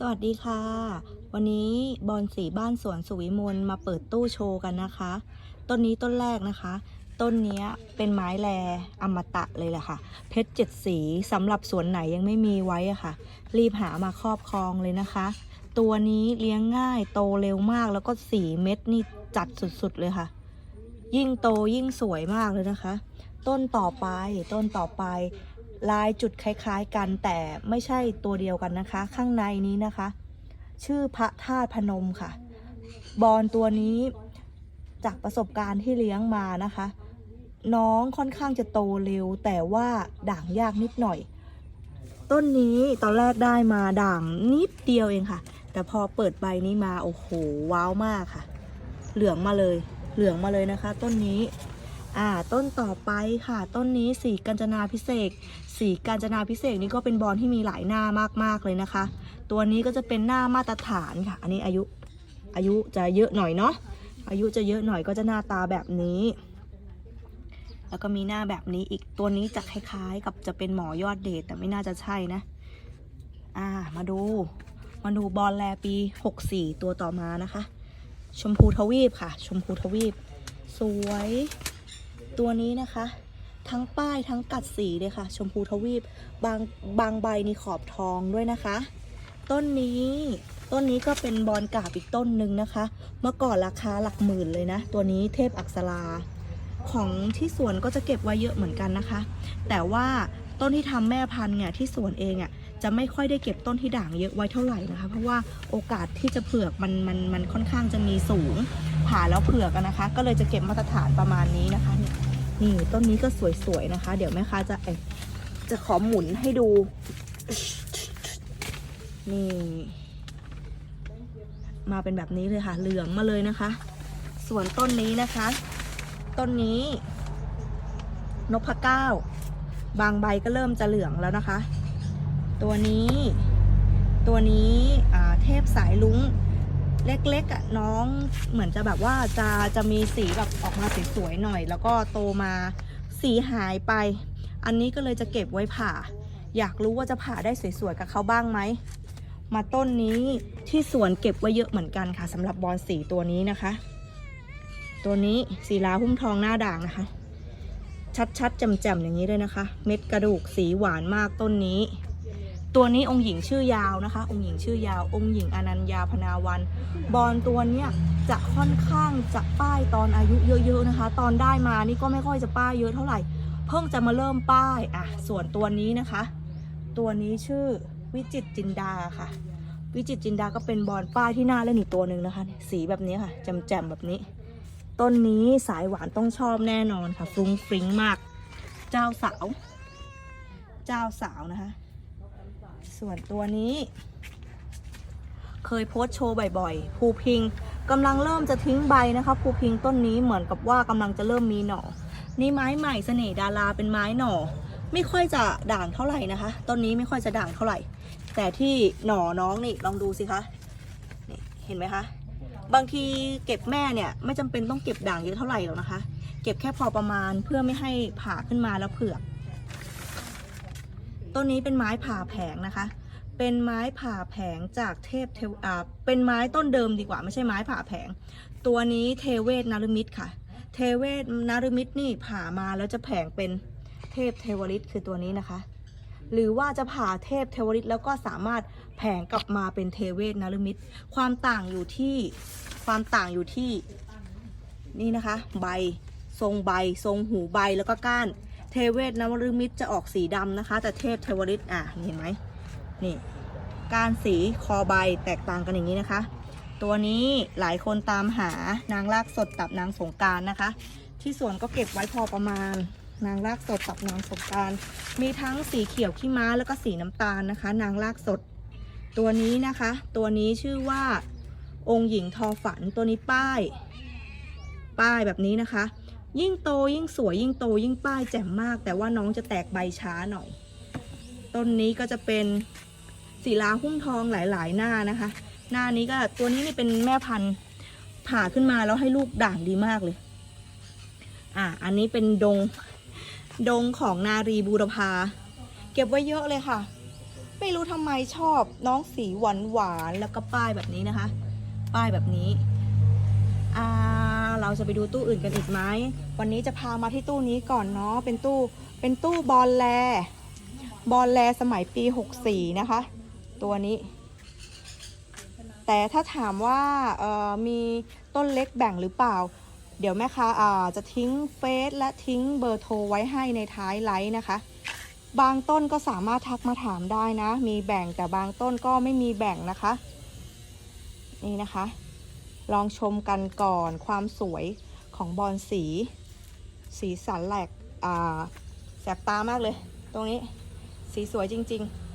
สวัสดีค่ะ วันนี้บอลสีบ้านสวนสุวิมลมาเปิดตู้โชว์กันนะคะ ต้นนี้ต้นแรกนะคะ ต้นนี้เป็นไม้แรอมตะเลยแหละค่ะ เพชรเจ็ดสีสำหรับสวนไหนยังไม่มีไว้อะค่ะ รีบหามาครอบครองเลยนะคะ ตัวนี้เลี้ยงง่ายโตเร็วมากแล้วก็สีเม็ดนี่จัดสุดๆเลยค่ะ ยิ่งโตยิ่งสวยมากเลยนะคะ ต้นต่อไปต้นต่อไป ลายจุดคล้ายๆกันแต่ไม่ใช่ตัวเดียวกันนะคะ ข้างในนี้นะคะ ชื่อพระธาตุพนมค่ะ บอลตัวนี้จากประสบการณ์ที่เลี้ยงมานะคะ น้องค่อนข้างจะโตเร็ว แต่ว่าด่างยากนิดหน่อย ต้นนี้ตอนแรกได้มาด่างนิดเดียวเองค่ะ แต่พอเปิดใบนี้มาโอ้โหว้าวมากค่ะ เหลืองมาเลย เหลืองมาเลยนะคะ ต้นนี้ อ่าต้นต่อไปค่ะต้นนี้สีกัญจนาพิเศษ สีกัญจนาพิเศษนี่ก็เป็นบอลที่มีหลายหน้ามากๆเลยนะคะ ตัวนี้ก็จะเป็นหน้ามาตรฐานค่ะ อันนี้อายุอายุจะเยอะหน่อยเนาะอายุจะเยอะหน่อยก็จะหน้าตาแบบนี้ แล้วก็มีหน้าแบบนี้อีกตัวนี้จะคล้ายๆ กับจะเป็นหมอยอดเดชแต่ไม่น่าจะใช่นะอ่ามาดูมาดูบอลแลปี 64 ตัวต่อมานะคะ ชมพูทวีปค่ะ ชมพูทวีป สวย ตัวนี้นะคะ ทั้งป้ายทั้งกัดสีเลยค่ะ ชมพูทวีปบางบางใบนี่ขอบทองด้วยนะคะ ต้นนี้ต้นนี้ก็เป็นบอลกาบอีกต้นหนึ่งนะคะ เมื่อก่อนราคาหลักหมื่นเลยนะ ตัวนี้เทพอักษรา ของที่สวนก็จะเก็บไว้เยอะเหมือนกันนะคะ แต่ว่าต้นที่ทำแม่พันธุ์เนี่ยที่สวนเองอะจะไม่ค่อยได้เก็บต้นที่ด่างเยอะไว้เท่าไหร่นะคะ เพราะว่าโอกาสที่จะเผือกมันมันมันค่อนข้างจะมีสูงผ่าแล้วเผือกนะคะ ก็เลยจะเก็บมาตรฐานประมาณนี้นะคะเนี่ย นี่ต้นนี้ก็สวยๆนะคะ เดี๋ยวแม่ค้าจะเอจะขอหมุนให้ดู นี่ มาเป็นแบบนี้เลยค่ะ เหลืองมาเลยนะคะ ส่วนต้นนี้นะคะ ต้นนี้ นพเก้า บางใบก็เริ่มจะเหลืองแล้วนะคะ ตัวนี้ ตัวนี้เทพสายลุง เล็กๆอะน้องเหมือนจะแบบว่าจะจะมีสีแบบออกมาสวยๆหน่อย แล้วก็โตมาสีหายไป อันนี้ก็เลยจะเก็บไว้ผ่า อยากรู้ว่าจะผ่าได้สวยๆกับเขาบ้างไหมมาต้นนี้ที่สวนเก็บไว้เยอะเหมือนกันค่ะสำหรับบอลสีตัวนี้นะคะ ตัวนี้สีลาหุ้มทองหน้าด่างนะคะ ชัดๆแจ่มๆอย่างนี้เลยนะคะ เม็ดกระดูกสีหวานมากต้นนี้ ตัวนี้องค์หญิงชื่อยาวนะคะ องค์หญิงชื่อยาว องค์หญิงอนัญญาพนาวัน บอลตัวเนี้ยจะค่อนข้างจะป้ายตอนอายุเยอะๆนะคะ ตอนได้มานี่ก็ไม่ค่อยจะป้ายเยอะเท่าไหร่ เพิ่งจะมาเริ่มป้ายอะส่วนตัวนี้นะคะ ตัวนี้ชื่อวิจิตจินดาค่ะ วิจิตจินดาก็เป็นบอลป้ายที่น่าเล่นอีกตัวหนึ่งนะคะ สีแบบนี้ค่ะแจ่มๆแบบนี้ ต้นนี้สายหวานต้องชอบแน่นอนค่ะฟรุ้งฟริ้งมาก เจ้าสาว เจ้าสาวนะคะ ส่วนตัวนี้ เคยโพสต์โชว์บ่อยๆภูพิงกำลังเริ่มจะทิ้งใบนะคะภูพิงต้นนี้เหมือนกับว่ากำลังจะเริ่มมีหน่อ นี่ไม้ใหม่เสน่ห์ดาราเป็นไม้หน่อ ไม่ค่อยจะด่างเท่าไหร่นะคะต้นนี้ไม่ค่อยจะด่างเท่าไหร่ แต่ที่หน่อน้องนี่ลองดูสิคะนี่เห็นไหมคะบางทีเก็บแม่เนี่ยไม่จำเป็นต้องเก็บด่างเยอะเท่าไหร่หรอกนะคะ เก็บแค่พอประมาณเพื่อไม่ให้ผ่าขึ้นมาแล้วเผือก ต้นนี้เป็นไม้ผ่าแผงนะคะ เป็นไม้ผ่าแผงจากเทพเทวอ่าเป็นไม้ต้นเดิมดีกว่าไม่ใช่ไม้ผ่าแผง ตัวนี้เทเวศนารมิตค่ะ เทเวศนารมิตนี่ผ่ามาแล้วจะแผงเป็นเทพเทวริตคือตัวนี้นะคะ หรือว่าจะผ่าเทพเทวริตแล้วก็สามารถแผงกลับมาเป็นเทเวศนารมิตความต่างอยู่ที่ความต่างอยู่ที่นี่นะคะ ใบทรงใบ ทรงหูใบแล้วก็ก้าน เทเวศนวรมิตรจะออกสีดำนะคะ แต่เทพเทวริตอะเห็นไหมนี่ กานสีคอใบแตกต่างกันอย่างนี้นะคะ ตัวนี้หลายคนตามหานางลากสดกับนางสงการนะคะ ที่สวนก็เก็บไว้พอประมาณ นางลากสดกับนางสงการ มีทั้งสีเขียวขี้ม้าแล้วก็สีน้ำตาลนะคะ นางลากสด ตัวนี้นะคะ ตัวนี้ชื่อว่าองค์หญิงทอฝันตัวนี้ป้าย ป้ายแบบนี้นะคะ ยิ่งโตยิ่งสวยยิ่งโตยิ่งป้ายแจ่มมาก แต่ว่าน้องจะแตกใบช้าหน่อย ต้นนี้ก็จะเป็นสีลาหุ้มทองหลาย ๆ หน้านะคะ หน้านี้ก็ตัวนี้นี่เป็นแม่พันธุ์ผ่าขึ้นมาแล้วให้ลูกด่างดีมากเลย อะอันนี้เป็นดงดงของนารีบูรพา เก็บไว้เยอะเลยค่ะ ไม่รู้ทำไมชอบน้องสีหวานหวานแล้วก็ป้ายแบบนี้นะคะ ป้ายแบบนี้อ่า เราจะไปดูตู้อื่นกันอีกไหมวันนี้จะพามาที่ตู้นี้ก่อนเนาะเป็นตู้เป็นตู้บอลแล บอลแลสมัยปี 64 นะคะ ตัวนี้ แต่ถ้าถามว่าเออมีต้นเล็กแบ่งหรือเปล่า เดี๋ยวแม่ค้าอ่าจะทิ้งเฟซและทิ้งเบอร์โทรไว้ให้ในท้ายไลฟ์นะคะ บางต้นก็สามารถทักมาถามได้นะ มีแบ่งแต่บางต้นก็ไม่มีแบ่งนะคะ นี่นะคะ ลองชมกันก่อนความสวยของบอลสี สีสันแหลกแสบตามากเลย ตรงนี้สีสวยจริง ๆ